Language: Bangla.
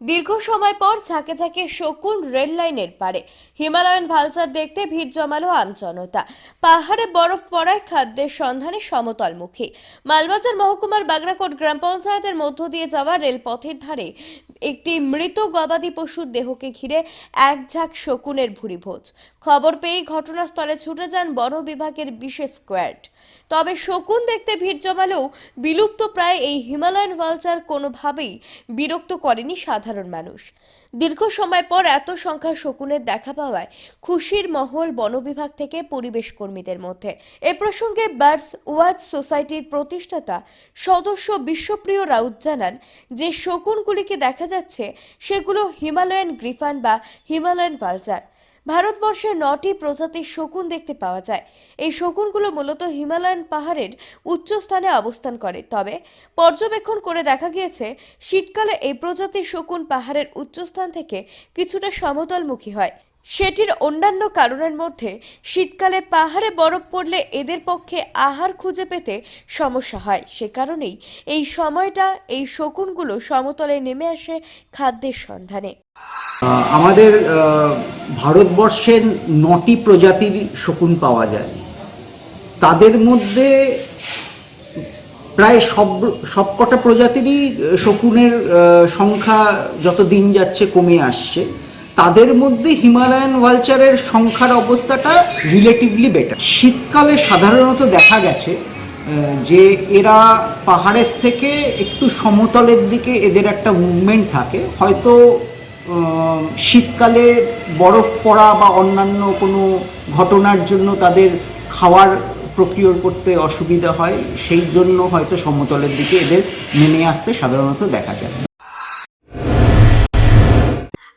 দীর্ঘ সময় পর ঝাঁকে ঝাঁকে শকুন রেল লাইনের পারে হিমালয়ান ভালচার দেখতে ভিড় জমালো আমজনতা পাহাড়ে বরফ পড়ায় খাদ্যের সন্ধানে সমতলমুখী মালবাজার মহকুমার বাগরাকোট গ্রাম পঞ্চায়েতের মধ্য দিয়ে যাওয়া রেলপথের ধারে একটি মৃত গবাদি পশুর দেহকে ঘিরে এক ঝাঁক শকুনের ভুরিভোজ খবর পেয়ে ঘটনাস্থলে ছুটে যান বন বিভাগের বিশেষ স্কোয়াড। তবে শকুন দেখতে ভিড় জমালেও বিলুপ্ত প্রায় এই হিমালয়ান ভালচার কোনোভাবেই বিরক্ত করেনি সাধারণ মানুষ। দীর্ঘ সময় পর এত সংখ্যা শকুনের দেখা পাওয়ায় খুশির মহল বন বিভাগ থেকে পরিবেশ কর্মীদের মধ্যে। এ প্রসঙ্গে বার্ডস ওয়াচ সোসাইটির প্রতিষ্ঠাতা সদস্য বিশ্বপ্রিয় রাউত জানান যে শকুনগুলিকে দেখা যাচ্ছে সেগুলো হিমালয়ান গ্রিফান বা হিমালয়ান ভালচার। ভারতবর্ষে নটি প্রজাতির শকুন দেখতে পাওয়া যায়। এই শকুনগুলো মূলত হিমালয়ান পাহাড়ের উচ্চস্থানে অবস্থান করে। তবে পর্যবেক্ষণ করে দেখা গিয়েছে, শীতকালে এই প্রজাতির শকুন পাহাড়ের উচ্চস্থান থেকে কিছুটা সমতলমুখী হয়। সেটির অন্যান্য কারণের মধ্যে, শীতকালে পাহাড়ে বরফ পড়লে এদের পক্ষে আহার খুঁজে পেতে সমস্যা হয়। সে কারণেই এই সময়টা এই শকুনগুলো সমতলে নেমে আসে খাদ্যের সন্ধানে। আমাদের ভারতবর্ষের নটি প্রজাতির শকুন পাওয়া যায়। তাদের মধ্যে প্রায় সব, সবকটা প্রজাতিরই শকুনের সংখ্যা যত দিন যাচ্ছে কমে আসছে। তাদের মধ্যে হিমালয়ান ভালচারের সংখ্যার অবস্থাটা রিলেটিভলি বেটার শীতকালে সাধারণত দেখা গেছে যে এরা পাহাড়ের থেকে একটু সমতলের দিকে এদের একটা মুভমেন্ট থাকে। হয়তো শীতকালে বরফ পড়া বা অন্যান্য কোনো ঘটনার জন্য তাদের খাওয়ার প্রক্রিয়া করতে অসুবিধা হয়, সেই জন্য হয়তো সমতলের দিকে এদের নেমে আসতে সাধারণত দেখা যায়।